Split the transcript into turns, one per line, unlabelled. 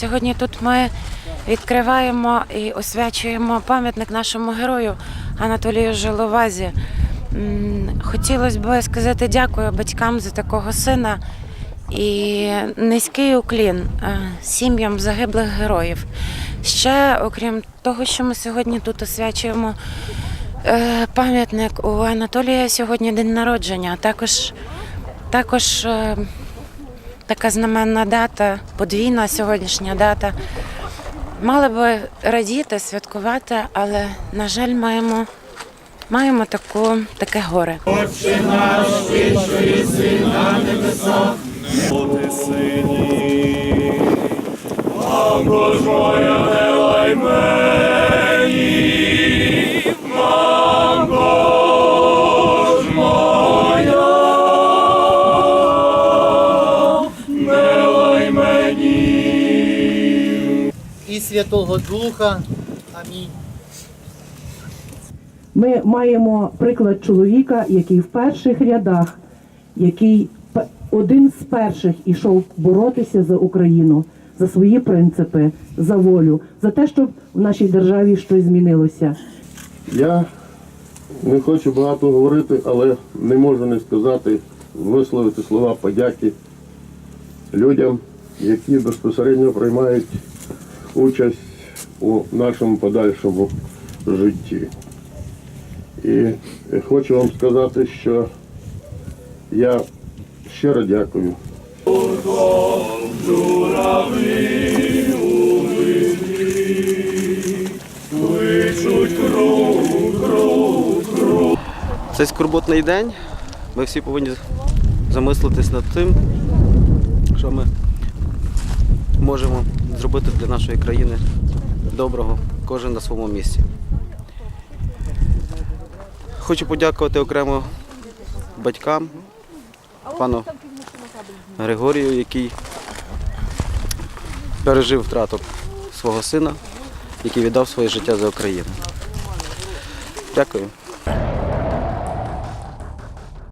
Сьогодні тут ми відкриваємо і освячуємо пам'ятник нашому герою Анатолію Жиловазі. Хотілося б сказати дякую батькам за такого сина і низький уклін е, сім'ям загиблих героїв. Ще, окрім того, що ми сьогодні тут освячуємо е, пам'ятник у Анатолія сьогодні день народження. Також, також е, така знаменна дата, подвійна сьогоднішня дата. Мали би радіти, святкувати, але, на жаль, маємо, маємо таку, таке горе.
Ти сині, мамко ж сині, а лай
і Святого Духа. Амінь.
Ми маємо приклад чоловіка, який в перших рядах, який п- один з перших ішов боротися за Україну, за свої принципи, за волю, за те, щоб в нашій державі щось змінилося.
Я не хочу багато говорити, але не можу не сказати, висловити слова подяки людям, які безпосередньо приймають участь у нашому подальшому житті. І хочу вам сказати, що я щиро дякую.
Цей скорботний день. Ми всі повинні замислитись над тим, що ми можемо зробити для нашої країни доброго, кожен на своєму місці. Хочу подякувати окремо батькам, пану Григорію, який пережив втрату свого сина, який віддав своє життя за Україну. Дякую.